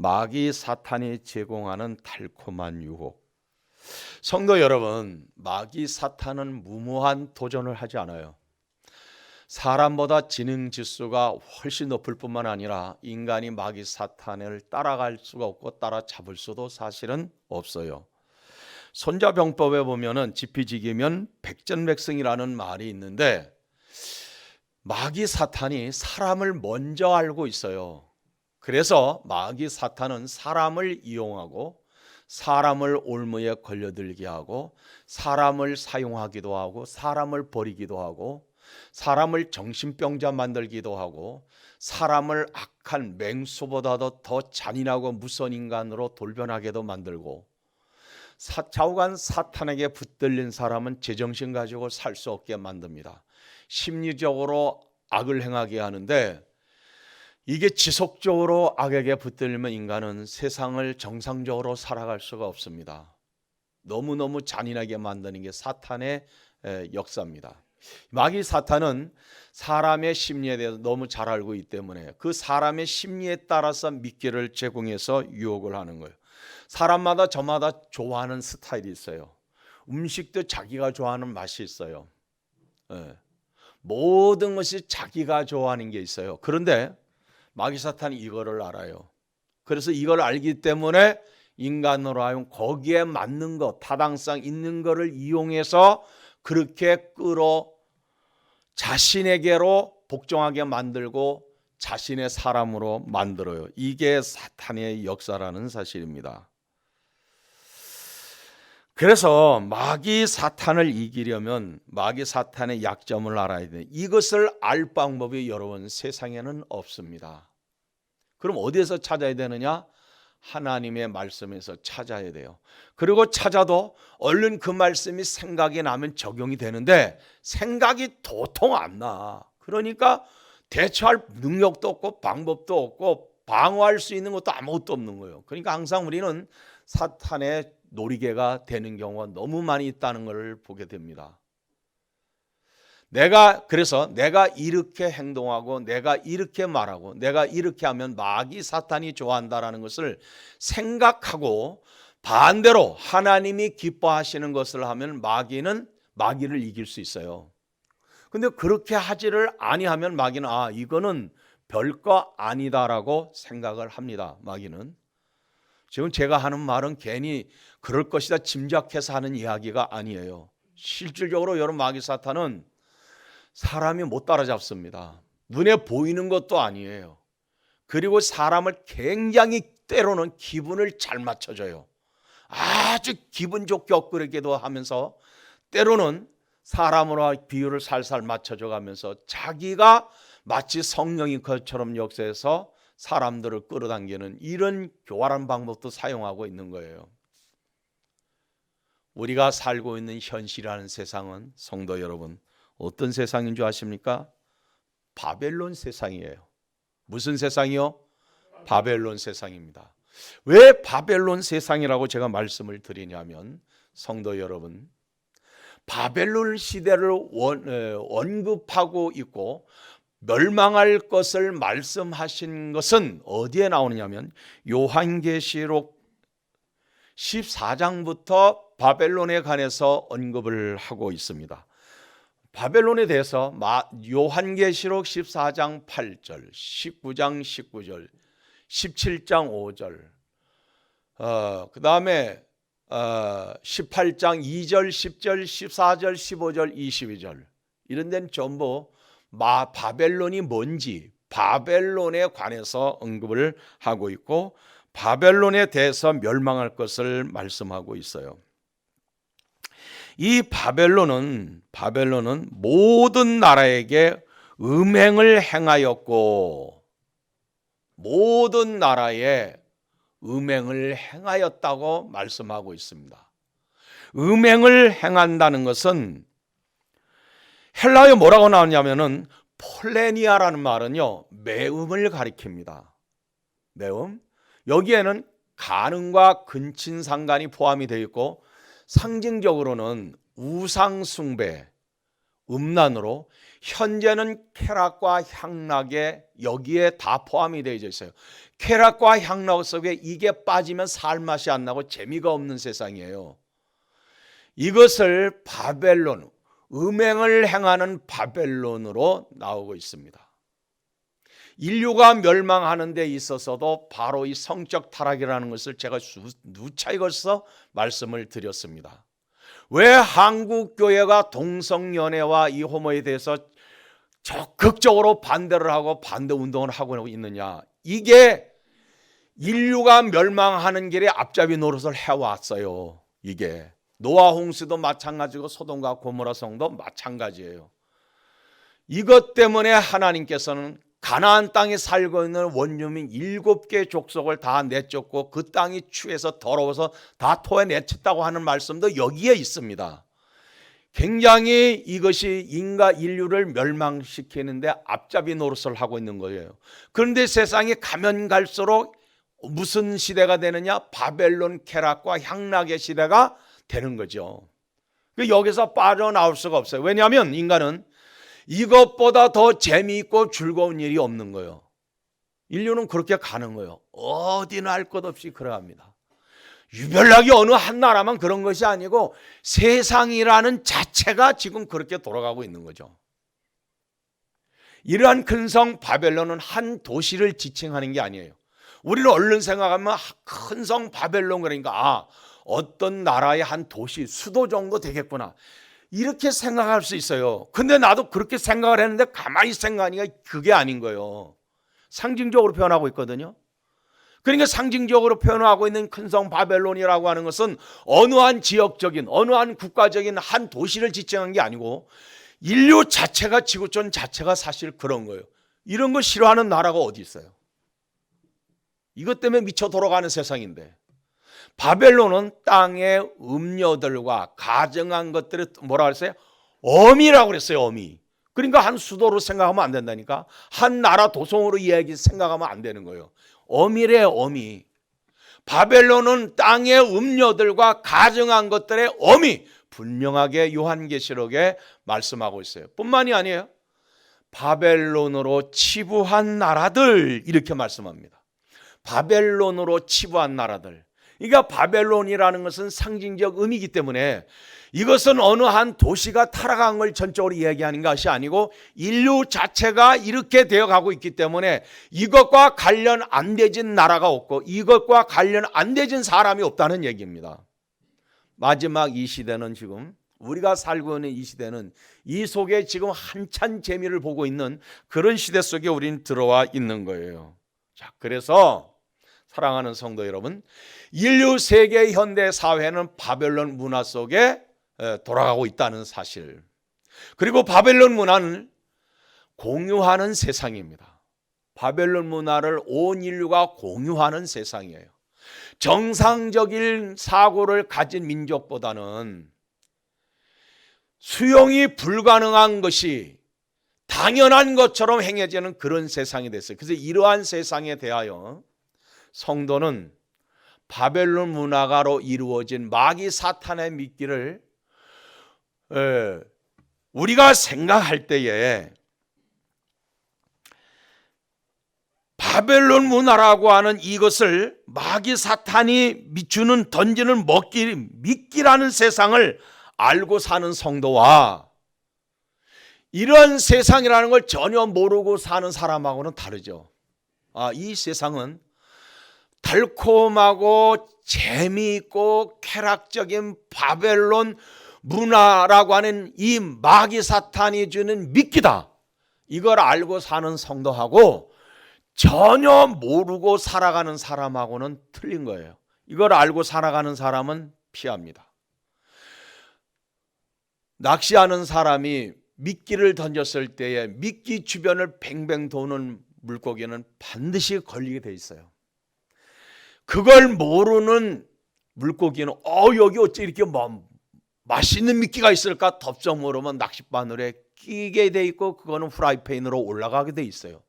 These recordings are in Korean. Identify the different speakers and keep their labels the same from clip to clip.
Speaker 1: 마귀 사탄이 제공하는 달콤한 유혹. 성도 여러분, 마귀 사탄은 무모한 도전을 하지 않아요. 사람보다 지능 지수가 훨씬 높을 뿐만 아니라 인간이 마귀 사탄을 따라갈 수가 없고 따라잡을 수도 사실은 없어요. 손자병법에 보면은 지피지기면 백전백승이라는 말이 있는데 마귀 사탄이 사람을 먼저 알고 있어요. 그래서 마귀 사탄은 사람을 이용하고 사람을 올무에 걸려들게 하고 사람을 사용하기도 하고 사람을 버리기도 하고 사람을 정신병자 만들기도 하고 사람을 악한 맹수보다도 더 잔인하고 무서운 인간으로 돌변하게도 만들고 사, 좌우간 사탄에게 붙들린 사람은 제정신 가지고 살 수 없게 만듭니다. 심리적으로 악을 행하게 하는데 이게 지속적으로 악에게 붙들리면 인간은 세상을 정상적으로 살아갈 수가 없습니다. 너무너무 잔인하게 만드는 게 사탄의 에, 역사입니다. 마귀 사탄은 사람의 심리에 대해서 너무 잘 알고 있기 때문에 그 사람의 심리에 따라서 미끼를 제공해서 유혹을 하는 거예요. 사람마다 저마다 좋아하는 스타일이 있어요. 음식도 자기가 좋아하는 맛이 있어요. 예. 모든 것이 자기가 좋아하는 게 있어요. 그런데 마귀 사탄이 이거를 알아요. 그래서 이걸 알기 때문에 인간으로 하여금 거기에 맞는 것, 타당성 있는 것을 이용해서 그렇게 끌어 자신에게로 복종하게 만들고 자신의 사람으로 만들어요. 이게 사탄의 역사라는 사실입니다. 그래서 마귀 사탄을 이기려면 마귀 사탄의 약점을 알아야 돼. 이것을 알 방법이 여러분 세상에는 없습니다. 그럼 어디에서 찾아야 되느냐? 하나님의 말씀에서 찾아야 돼요. 그리고 찾아도 얼른 그 말씀이 생각이 나면 적용이 되는데 생각이 도통 안 나. 그러니까 대처할 능력도 없고 방법도 없고 방어할 수 있는 것도 아무것도 없는 거예요. 그러니까 항상 우리는 사탄의 놀이개가 되는 경우가 너무 많이 있다는 것을 보게 됩니다. 내가 그래서 내가 이렇게 행동하고 내가 이렇게 말하고 내가 이렇게 하면 마귀 사탄이 좋아한다라는 것을 생각하고 반대로 하나님이 기뻐하시는 것을 하면 마귀는 마귀를 이길 수 있어요. 근데 그렇게 하지를 아니하면 마귀는 아 이거는 별거 아니다라고 생각을 합니다. 마귀는 지금 제가 하는 말은 괜히 그럴 것이다 짐작해서 하는 이야기가 아니에요. 실질적으로 여러분 마귀 사탄은 사람이 못 따라잡습니다. 눈에 보이는 것도 아니에요. 그리고 사람을 굉장히 때로는 기분을 잘 맞춰줘요. 아주 기분 좋게 엇그르기도 하면서 때로는 사람으로 비유를 살살 맞춰줘 가면서 자기가 마치 성령인 것처럼 역사해서 사람들을 끌어당기는 이런 교활한 방법도 사용하고 있는 거예요. 우리가 살고 있는 현실이라는 세상은 성도 여러분 어떤 세상인 줄 아십니까? 바벨론 세상이에요. 무슨 세상이요? 바벨론 세상입니다. 왜 바벨론 세상이라고 제가 말씀을 드리냐면 성도 여러분 바벨론 시대를 원, 언급하고 있고 멸망할 것을 말씀하신 것은 어디에 나오느냐면 요한계시록 14장부터 바벨론에 관해서 언급을 하고 있습니다. 바벨론에 대해서 요한계시록 14장 8절, 19장 19절, 17장 5절, 어, 그 다음에 어, 18장 2절, 10절, 14절, 15절, 22절 이런 데는 전부 마 바벨론이 뭔지 바벨론에 관해서 언급을 하고 있고 바벨론에 대해서 멸망할 것을 말씀하고 있어요. 이 바벨론은 바벨론은 모든 나라에게 음행을 행하였고 모든 나라에 음행을 행하였다고 말씀하고 있습니다. 음행을 행한다는 것은 헬라어에 뭐라고 나오냐면은 폴레니아라는 말은요 매음을 가리킵니다. 매음 여기에는 가능과 근친 상간이 포함이 되어 있고 상징적으로는 우상 숭배, 음란으로 현재는 쾌락과 향락에 여기에 다 포함이 되어 있어요. 쾌락과 향락 속에 이게 빠지면 살 맛이 안 나고 재미가 없는 세상이에요. 이것을 바벨론, 음행을 행하는 바벨론으로 나오고 있습니다. 인류가 멸망하는 데 있어서도 바로 이 성적 타락이라는 것을 제가 수- 누차히 걸서 말씀을 드렸습니다. 왜 한국 교회가 동성 연애와 이 호모에 대해서 적극적으로 반대를 하고 반대 운동을 하고 있느냐? 이게 인류가 멸망하는 길에 앞잡이 노릇을 해왔어요. 이게 노아 홍수도 마찬가지고 소돔과 고모라 성도 마찬가지예요. 이것 때문에 하나님께서는 가나안 땅에 살고 있는 원주민 일곱 개 족속을 다 내쫓고 그 땅이 추해서 더러워서 다 토해 내쳤다고 하는 말씀도 여기에 있습니다. 굉장히 이것이 인가 인류를 멸망시키는데 앞잡이 노릇을 하고 있는 거예요. 그런데 세상이 가면 갈수록 무슨 시대가 되느냐? 바벨론 쾌락과 향락의 시대가 되는 거죠. 그 여기서 빠져나올 수가 없어요. 왜냐하면 인간은 이것보다 더 재미있고 즐거운 일이 없는 거예요. 인류는 그렇게 가는 거예요. 어디나 할 것 없이 그래갑니다. 유별나게 어느 한 나라만 그런 것이 아니고 세상이라는 자체가 지금 그렇게 돌아가고 있는 거죠. 이러한 근성 바벨론은 한 도시를 지칭하는 게 아니에요. 우리는 얼른 생각하면 큰 성 바벨론 그러니까 아 어떤 나라의 한 도시 수도 정도 되겠구나 이렇게 생각할 수 있어요. 근데 나도 그렇게 생각을 했는데 가만히 생각하니까 그게 아닌 거예요. 상징적으로 표현하고 있거든요. 그러니까 상징적으로 표현하고 있는 큰 성 바벨론이라고 하는 것은 어느 한 지역적인 어느 한 국가적인 한 도시를 지칭한 게 아니고 인류 자체가 지구촌 자체가 사실 그런 거예요. 이런 거 싫어하는 나라가 어디 있어요? 이것 때문에 미쳐 돌아가는 세상인데 바벨론은 땅의 음료들과 가정한 것들을 뭐라 그랬어요? 어미라고 그랬어요. 어미. 그러니까 한 수도로 생각하면 안 된다니까. 한 나라 도성으로 이야기 생각하면 안 되는 거예요. 어미래 어미. 바벨론은 땅의 음료들과 가정한 것들의 어미. 분명하게 요한계시록에 말씀하고 있어요. 뿐만이 아니에요. 바벨론으로 치부한 나라들 이렇게 말씀합니다. 바벨론으로 치부한 나라들. 그러니까 바벨론이라는 것은 상징적 의미이기 때문에 이것은 어느 한 도시가 타락한 걸 전적으로 이야기하는 것이 아니고 인류 자체가 이렇게 되어 가고 있기 때문에 이것과 관련 안 되진 나라가 없고 이것과 관련 안 되진 사람이 없다는 얘기입니다. 마지막 이 시대는 지금 우리가 살고 있는 이 시대는 이 속에 지금 한참 재미를 보고 있는 그런 시대 속에 우린 들어와 있는 거예요. 자, 그래서 사랑하는 성도 여러분, 인류 세계 현대 사회는 바벨론 문화 속에 에, 돌아가고 있다는 사실. 그리고 바벨론 문화는 공유하는 세상입니다. 바벨론 문화를 온 인류가 공유하는 세상이에요. 정상적인 사고를 가진 민족보다는 수용이 불가능한 것이 당연한 것처럼 행해지는 그런 세상이 됐어요. 그래서 이러한 세상에 대하여 성도는 바벨론 문화가로 이루어진 마귀 사탄의 미끼를 에, 우리가 생각할 때에 바벨론 문화라고 하는 이것을 마귀 사탄이 미추는 던지는 먹기 미끼라는 세상을 알고 사는 성도와 이런 세상이라는 걸 전혀 모르고 사는 사람하고는 다르죠. 아, 이 세상은 달콤하고 재미있고 쾌락적인 바벨론 문화라고 하는 이 마귀 사탄이 주는 미끼다. 이걸 알고 사는 성도하고 전혀 모르고 살아가는 사람하고는 틀린 거예요. 이걸 알고 살아가는 사람은 피합니다. 낚시하는 사람이 미끼를 던졌을 때에 미끼 주변을 뱅뱅 도는 물고기는 반드시 걸리게 돼 있어요. 그걸 모르는 물고기는 어 여기 어째 이렇게 뭐 맛있는 미끼가 있을까 덥석 모르면 낚싯바늘에 끼게 돼 있고 그거는 프라이팬으로 올라가게 돼 있어요.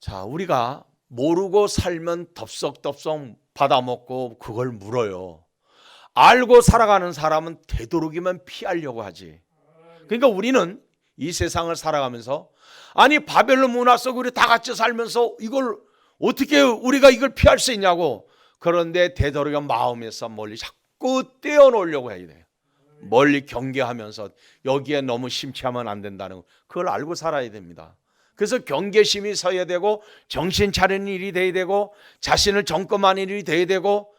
Speaker 1: 자, 우리가 모르고 살면 덥석덥석 받아먹고 그걸 물어요. 알고 살아가는 사람은 되도록이면 피하려고 하지. 그러니까 우리는 이 세상을 살아가면서 아니 바벨론 문화 우리 다 같이 살면서 이걸 어떻게 우리가 이걸 피할 수 있냐고 그런데 되도록이면 마음에서 멀리 자꾸 떼어놓으려고 해야 돼요. 멀리 경계하면서 여기에 너무 심취하면 안 된다는 거. 그걸 알고 살아야 됩니다. 그래서 경계심이 서야 되고 정신 차리는 일이 돼야 되고 자신을 점검하는 일이 돼야 되고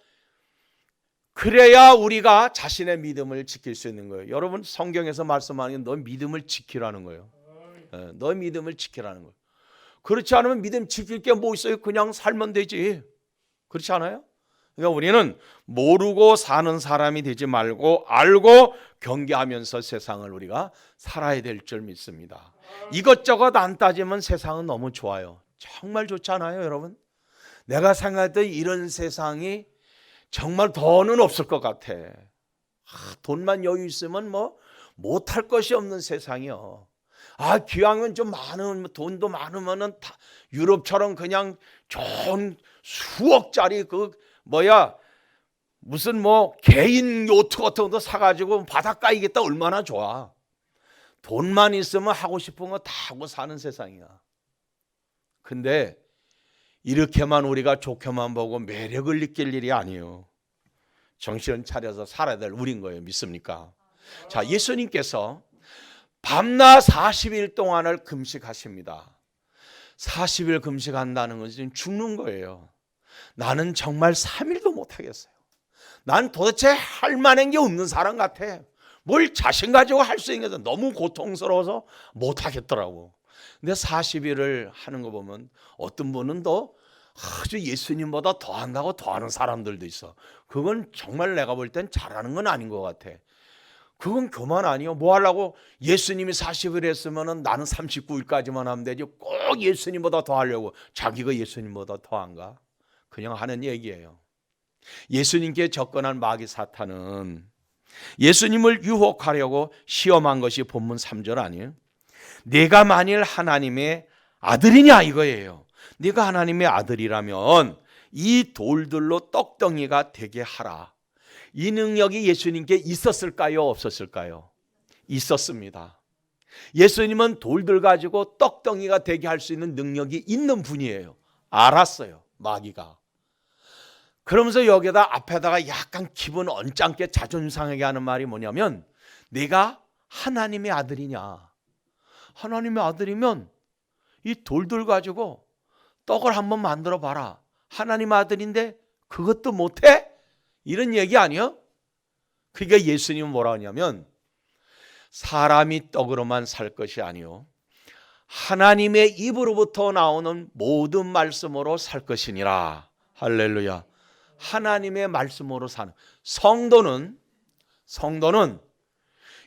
Speaker 1: 그래야 우리가 자신의 믿음을 지킬 수 있는 거예요. 여러분 성경에서 말씀하는 게 너 믿음을 지키라는 거예요. 예, 너 믿음을 지키라는 거예요. 그렇지 않으면 믿음 지킬 게 뭐 있어요? 그냥 살면 되지. 그렇지 않아요? 그러니까 우리는 모르고 사는 사람이 되지 말고 알고 경계하면서 세상을 우리가 살아야 될 줄 믿습니다. 이것저것 안 따지면 세상은 너무 좋아요. 정말 좋지 않아요, 여러분? 내가 생각했던 이런 세상이 정말 더는 없을 것 같아. 아, 돈만 여유 있으면 뭐 못할 것이 없는 세상이요. 아 기왕은 좀 많은 돈도 많으면은 다 유럽처럼 그냥 좋은 수억짜리 그 뭐야 무슨 뭐 개인 요트 같은 것도 사가지고 바닷가 이겠다 얼마나 좋아. 돈만 있으면 하고 싶은 거 다 하고 사는 세상이야. 근데 이렇게만 우리가 좋게만 보고 매력을 느낄 일이 아니에요. 정신 차려서 살아야 될 우린 거예요. 믿습니까? 자, 예수님께서 밤낮 40일 동안을 금식하십니다. 40일 금식한다는 것은 죽는 거예요. 나는 정말 3일도 못 하겠어요. 난 도대체 할 만한 게 없는 사람 같아. 뭘 자신 가지고 할 수 있는 게 너무 고통스러워서 못 하겠더라고. 근데 40일을 하는 거 보면 어떤 분은 더 아주 예수님보다 더 한다고 더 하는 사람들도 있어. 그건 정말 내가 볼 땐 잘하는 건 아닌 것 같아. 그건 교만 아니요. 뭐 하려고 예수님이 40일 했으면은 나는 39일까지만 하면 되지. 꼭 예수님보다 더 하려고 자기가 예수님보다 더 한가? 그냥 하는 얘기예요. 예수님께 접근한 마귀 사탄은 예수님을 유혹하려고 시험한 것이 본문 3절 아니에요? 내가 만일 하나님의 아들이냐 이거예요. 네가 하나님의 아들이라면 이 돌들로 떡덩이가 되게 하라. 이 능력이 예수님께 있었을까요? 없었을까요? 있었습니다. 예수님은 돌들 가지고 떡덩이가 되게 할 수 있는 능력이 있는 분이에요. 알았어요. 마귀가. 그러면서 여기다 앞에다가 약간 기분 언짢게 자존심 상하게 하는 말이 뭐냐면 내가 하나님의 아들이냐. 하나님의 아들이면 이 돌들 가지고 떡을 한번 만들어 봐라. 하나님 아들인데 그것도 못해? 이런 얘기 아니요? 그러니까 예수님은 뭐라 하냐면 사람이 떡으로만 살 것이 아니요 하나님의 입으로부터 나오는 모든 말씀으로 살 것이니라. 할렐루야. 하나님의 말씀으로 사는 성도는 성도는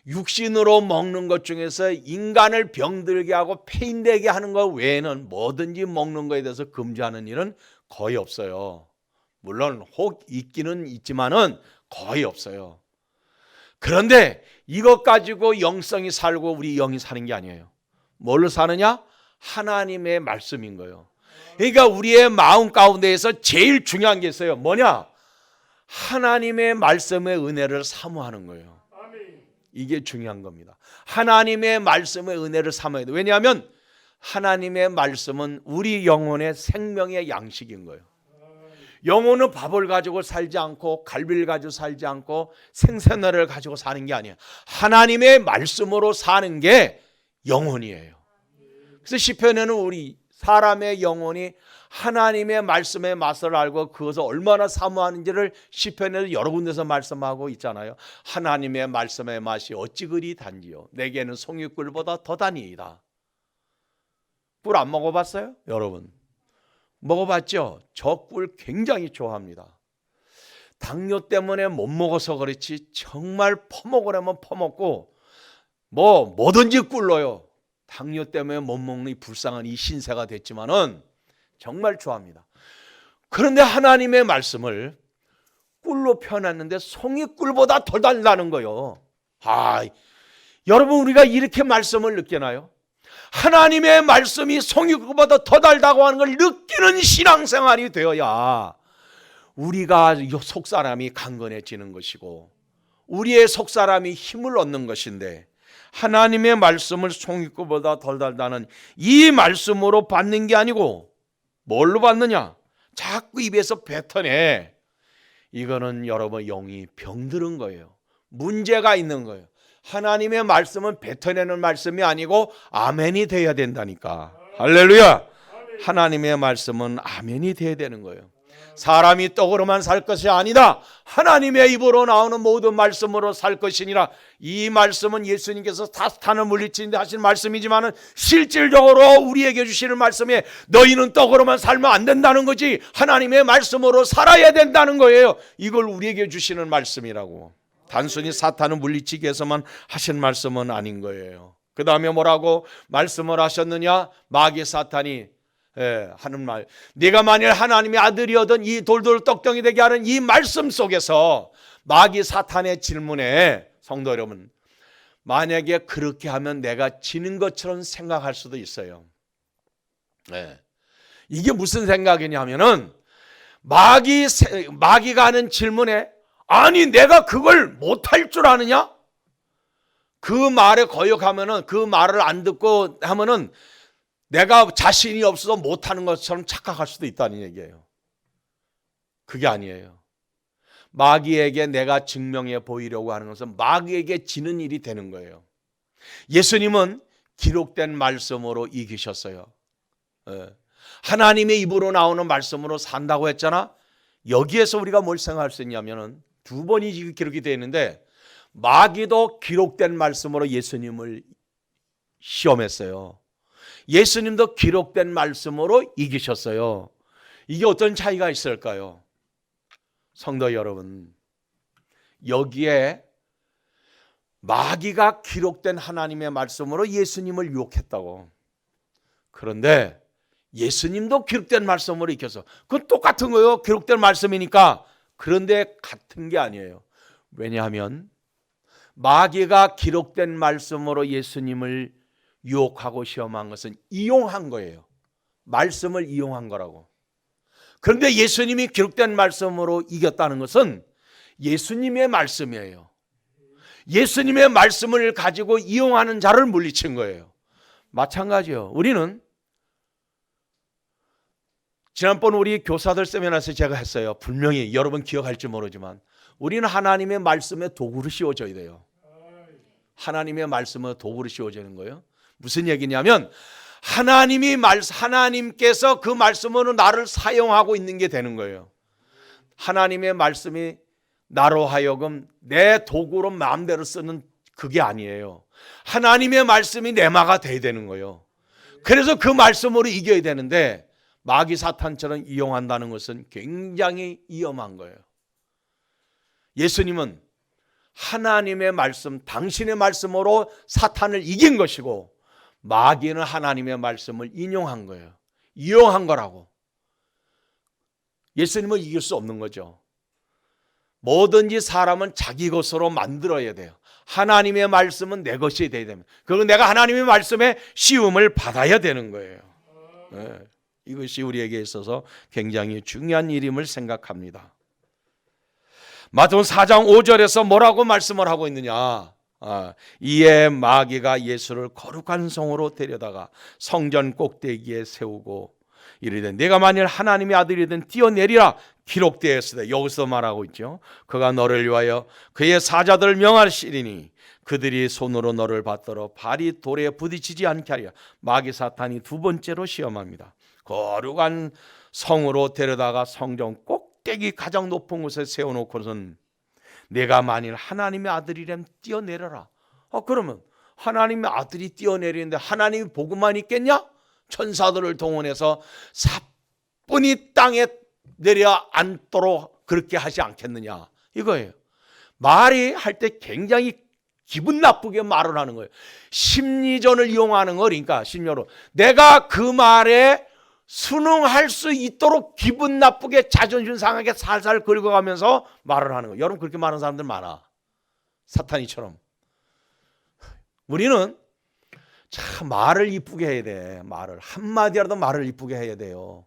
Speaker 1: 육신으로 먹는 것 중에서 인간을 병들게 하고 폐인되게 하는 것 외에는 뭐든지 먹는 것에 대해서 금지하는 일은 거의 없어요. 물론 혹 있기는 있지만은 거의 없어요. 그런데 이것 가지고 영성이 살고 우리 영이 사는 게 아니에요. 뭘로 사느냐? 하나님의 말씀인 거예요. 그러니까 우리의 마음 가운데에서 제일 중요한 게 있어요. 뭐냐? 하나님의 말씀의 은혜를 사모하는 거예요. 이게 중요한 겁니다. 하나님의 말씀의 은혜를 삼아야 돼. 왜냐하면 하나님의 말씀은 우리 영혼의 생명의 양식인 거예요. 영혼은 밥을 가지고 살지 않고 갈비를 가지고 살지 않고 생선을 가지고 사는 게 아니에요. 하나님의 말씀으로 사는 게 영혼이에요. 그래서 시편에는 우리 사람의 영혼이 하나님의 말씀의 맛을 알고 그것을 얼마나 사모하는지를 시편에서 여러 군데서 말씀하고 있잖아요. 하나님의 말씀의 맛이 어찌 그리 단지요. 내게는 송이꿀보다 더 다니이다. 꿀 안 먹어봤어요, 여러분? 먹어봤죠? 저 꿀 굉장히 좋아합니다. 당뇨 때문에 못 먹어서 그렇지 정말 퍼먹으려면 퍼먹고 뭐 뭐든지 꿀러요. 당뇨 때문에 못 먹는 이 불쌍한 이 신세가 됐지만은 정말 좋아합니다. 그런데 하나님의 말씀을 꿀로 표현했는데 송이 꿀보다 더 달다는 거요. 아, 여러분 우리가 이렇게 말씀을 느끼나요? 하나님의 말씀이 송이꿀보다 더 달다고 하는 걸 느끼는 신앙생활이 되어야 우리가 속사람이 강건해지는 것이고 우리의 속사람이 힘을 얻는 것인데 하나님의 말씀을 송이구보다 덜 달다는 이 말씀으로 받는 게 아니고 뭘로 받느냐? 자꾸 입에서 뱉어내. 이거는 여러분 영이 병들은 거예요. 문제가 있는 거예요. 하나님의 말씀은 뱉어내는 말씀이 아니고 아멘이 돼야 된다니까. 할렐루야. 하나님의 말씀은 아멘이 돼야 되는 거예요. 사람이 떡으로만 살 것이 아니다. 하나님의 입으로 나오는 모든 말씀으로 살 것이니라. 이 말씀은 예수님께서 사탄을 물리치는데 하신 말씀이지만은 실질적으로 우리에게 주시는 말씀에 너희는 떡으로만 살면 안 된다는 거지. 하나님의 말씀으로 살아야 된다는 거예요. 이걸 우리에게 주시는 말씀이라고. 단순히 사탄을 물리치기 위해서만 하신 말씀은 아닌 거예요. 그 다음에 뭐라고 말씀을 하셨느냐? 마귀 사탄이 예, 하는 말. 네가 만일 하나님의 아들이어든 이 돌돌 떡덩이 되게 하는 이 말씀 속에서 마귀 사탄의 질문에 성도 여러분, 만약에 그렇게 하면 내가 지는 것처럼 생각할 수도 있어요. 예. 이게 무슨 생각이냐면은 마귀 세- 마귀가 하는 질문에 아니 내가 그걸 못할 줄 아느냐? 그 말에 거역하면은 그 말을 안 듣고 하면은 내가 자신이 없어서 못하는 것처럼 착각할 수도 있다는 얘기예요. 그게 아니에요. 마귀에게 내가 증명해 보이려고 하는 것은 마귀에게 지는 일이 되는 거예요. 예수님은 기록된 말씀으로 이기셨어요. 예. 하나님의 입으로 나오는 말씀으로 산다고 했잖아. 여기에서 우리가 뭘 생각할 수 있냐면은 두 번이 기록이 되어 있는데 마귀도 기록된 말씀으로 예수님을 시험했어요. 예수님도 기록된 말씀으로 이기셨어요. 이게 어떤 차이가 있을까요? 성도 여러분, 여기에 마귀가 기록된 하나님의 말씀으로 예수님을 유혹했다고. 그런데 예수님도 기록된 말씀으로 이겨서 그건 똑같은 거예요. 기록된 말씀이니까. 그런데 같은 게 아니에요. 왜냐하면 마귀가 기록된 말씀으로 예수님을 유혹하고 시험한 것은 이용한 거예요. 말씀을 이용한 거라고. 그런데 예수님이 기록된 말씀으로 이겼다는 것은 예수님의 말씀이에요. 예수님의 말씀을 가지고 이용하는 자를 물리친 거예요. 마찬가지요. 우리는 지난번 우리 교사들 세미나에서 제가 했어요. 분명히 여러분 기억할지 모르지만 우리는 하나님의 말씀에 도구를 씌워줘야 돼요. 하나님의 말씀에 도구를 씌워주는 거예요. 무슨 얘기냐면 하나님이 말 하나님께서 그 말씀으로 나를 사용하고 있는 게 되는 거예요. 하나님의 말씀이 나로 하여금 내 도구로 마음대로 쓰는 그게 아니에요. 하나님의 말씀이 내 마가 돼야 되는 거예요. 그래서 그 말씀으로 이겨야 되는데 마귀 사탄처럼 이용한다는 것은 굉장히 위험한 거예요. 예수님은 하나님의 말씀, 당신의 말씀으로 사탄을 이긴 것이고 마귀는 하나님의 말씀을 인용한 거예요. 이용한 거라고. 예수님은 이길 수 없는 거죠. 뭐든지 사람은 자기 것으로 만들어야 돼요. 하나님의 말씀은 내 것이 돼야 됩니다. 그리고 내가 하나님의 말씀에 시움을 받아야 되는 거예요. 네. 이것이 우리에게 있어서 굉장히 중요한 일임을 생각합니다. 마태복음 4장 5절에서 뭐라고 말씀을 하고 있느냐? 아, 이에 마귀가 예수를 거룩한 성으로 데려다가 성전 꼭대기에 세우고 이르되 내가 만일 하나님의 아들이든 뛰어내리라 기록되었으되 여기서 말하고 있죠. 그가 너를 위하여 그의 사자들을 명하시리니 그들이 손으로 너를 받들어 발이 돌에 부딪히지 않게 하리라. 마귀 사탄이 두 번째로 시험합니다. 거룩한 성으로 데려다가 성전 꼭대기 가장 높은 곳에 세워놓고선 내가 만일 하나님의 아들이라면 뛰어내려라. 아 그러면 하나님의 아들이 뛰어내리는데 하나님이 복음만 있겠냐? 천사들을 동원해서 사뿐히 땅에 내려 앉도록 그렇게 하지 않겠느냐 이거예요. 말이 할 때 굉장히 기분 나쁘게 말을 하는 거예요. 심리전을 이용하는 거니까 심리로 내가 그 말에 순응할 수 있도록 기분 나쁘게 자존심 상하게 살살 긁어가면서 말을 하는 거예요. 여러분 그렇게 말하는 사람들 많아. 사탄이처럼. 우리는 참 말을 이쁘게 해야 돼. 말을 한마디라도 말을 이쁘게 해야 돼요.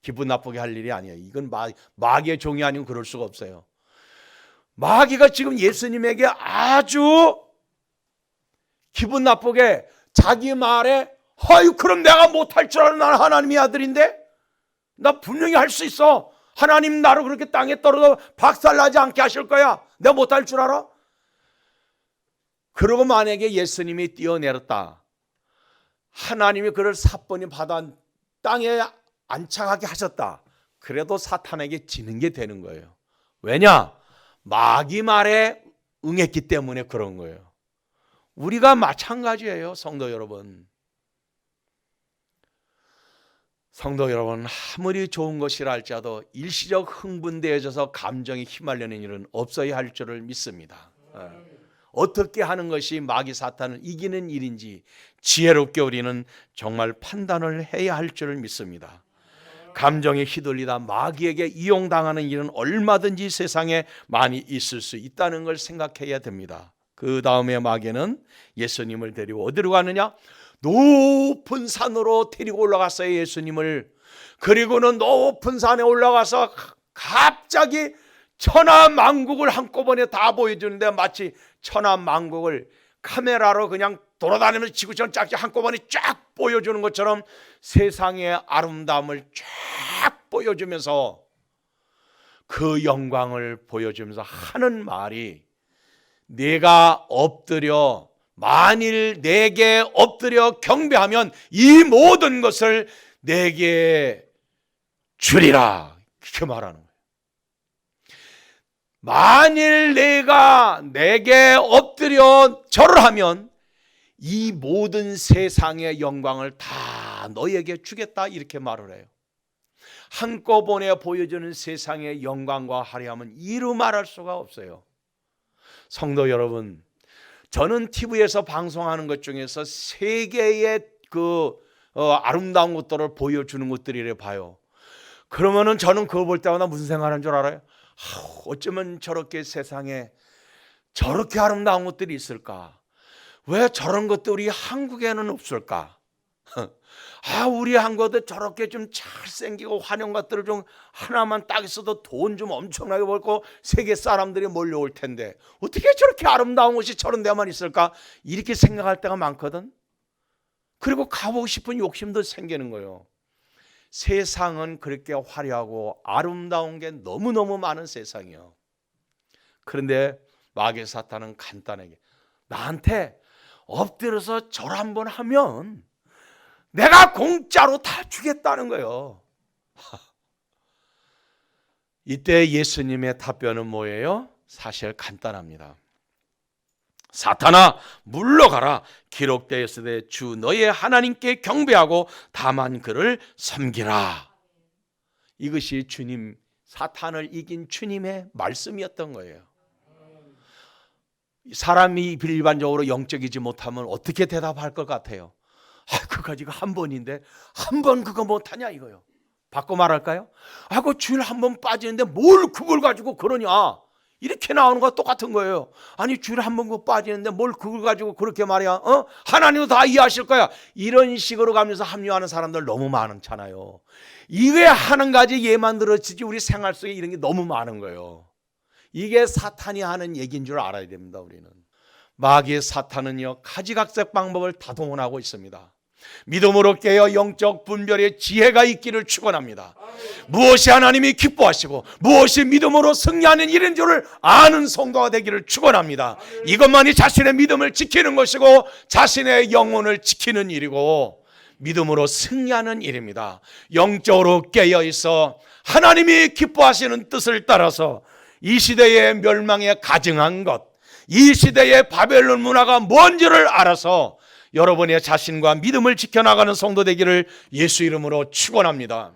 Speaker 1: 기분 나쁘게 할 일이 아니에요. 이건 마, 마귀의 종이 아니면 그럴 수가 없어요. 마귀가 지금 예수님에게 아주 기분 나쁘게 자기 말에 아유 그럼 내가 못할 줄 알아 나는 하나님의 아들인데? 나 분명히 할 수 있어. 하나님 나를 그렇게 땅에 떨어져 박살나지 않게 하실 거야. 내가 못할 줄 알아? 그러고 만약에 예수님이 뛰어내렸다. 하나님이 그를 사번이 받아 땅에 안착하게 하셨다. 그래도 사탄에게 지는 게 되는 거예요. 왜냐? 마귀 말에 응했기 때문에 그런 거예요. 우리가 마찬가지예요 성도 여러분 성도 여러분 아무리 좋은 것이라 할지라도 일시적 흥분되어져서 감정에 휘말리는 일은 없어야 할 줄을 믿습니다. 예. 어떻게 하는 것이 마귀 사탄을 이기는 일인지 지혜롭게 우리는 정말 판단을 해야 할 줄을 믿습니다. 감정에 휘둘리다 마귀에게 이용당하는 일은 얼마든지 세상에 많이 있을 수 있다는 걸 생각해야 됩니다. 그 다음에 마귀는 예수님을 데리고 어디로 가느냐? 높은 산으로 데리고 올라갔어요 예수님을. 그리고는 높은 산에 올라가서 갑자기 천하 만국을 한꺼번에 다 보여주는데 마치 천하 만국을 카메라로 그냥 돌아다니면서 지구처럼 짝지 한꺼번에 쫙 보여주는 것처럼 세상의 아름다움을 쫙 보여주면서 그 영광을 보여주면서 하는 말이 내가 엎드려 만일 내게 엎드려 경배하면 이 모든 것을 내게 주리라 그렇게 말하는 거예요. 만일 내가 내게 엎드려 절을 하면 이 모든 세상의 영광을 다 너에게 주겠다 이렇게 말을 해요. 한꺼번에 보여주는 세상의 영광과 화려함은 이루 말할 수가 없어요. 성도 여러분, 저는 TV에서 방송하는 것 중에서 세계의 그 어, 아름다운 것들을 보여주는 것들이래 봐요. 그러면은 저는 그거 볼 때마다 무슨 생각하는 줄 알아요? 아우, 어쩌면 저렇게 세상에 저렇게 아름다운 것들이 있을까? 왜 저런 것들이 한국에는 없을까? 아, 우리 한국도 저렇게 좀 잘생기고 환영 것들을 좀 하나만 딱 있어도 돈 좀 엄청나게 벌고 세계 사람들이 몰려올 텐데 어떻게 저렇게 아름다운 곳이 저런 데만 있을까? 이렇게 생각할 때가 많거든. 그리고 가보고 싶은 욕심도 생기는 거예요. 세상은 그렇게 화려하고 아름다운 게 너무너무 많은 세상이요. 그런데 마귀 사탄은 간단하게 나한테 엎드려서 절 한번 하면 내가 공짜로 다 주겠다는 거예요. 이때 예수님의 답변은 뭐예요? 사실 간단합니다. 사탄아 물러가라 기록되어 있으되 주 너의 하나님께 경배하고 다만 그를 섬기라. 이것이 주님 사탄을 이긴 주님의 말씀이었던 거예요. 사람이 일반적으로 영적이지 못하면 어떻게 대답할 것 같아요? 아, 그거 지금 한 번인데 한 번 그거 못하냐 이거요. 바꿔 말할까요? 아, 그 주일 한 번 빠지는데 뭘 그걸 가지고 그러냐? 이렇게 나오는 거 똑같은 거예요. 아니 주일 한 번 그 빠지는데 뭘 그걸 가지고 그렇게 말이야? 어? 하나님도 다 이해하실 거야. 이런 식으로 가면서 합류하는 사람들 너무 많잖아요. 이게 하는 가지 예만 들어지지 우리 생활 속에 이런 게 너무 많은 거예요. 이게 사탄이 하는 얘기인 줄 알아야 됩니다. 우리는 마귀의 사탄은요 가지각색 방법을 다 동원하고 있습니다. 믿음으로 깨어 영적 분별의 지혜가 있기를 축원합니다. 무엇이 하나님이 기뻐하시고 무엇이 믿음으로 승리하는 일인 줄을 아는 성도가 되기를 축원합니다. 이것만이 자신의 믿음을 지키는 것이고 자신의 영혼을 지키는 일이고 믿음으로 승리하는 일입니다. 영적으로 깨어 있어 하나님이 기뻐하시는 뜻을 따라서 이 시대의 멸망에 가증한 것, 이 시대의 바벨론 문화가 뭔지를 알아서 여러분의 자신과 믿음을 지켜나가는 성도 되기를 예수 이름으로 축원합니다.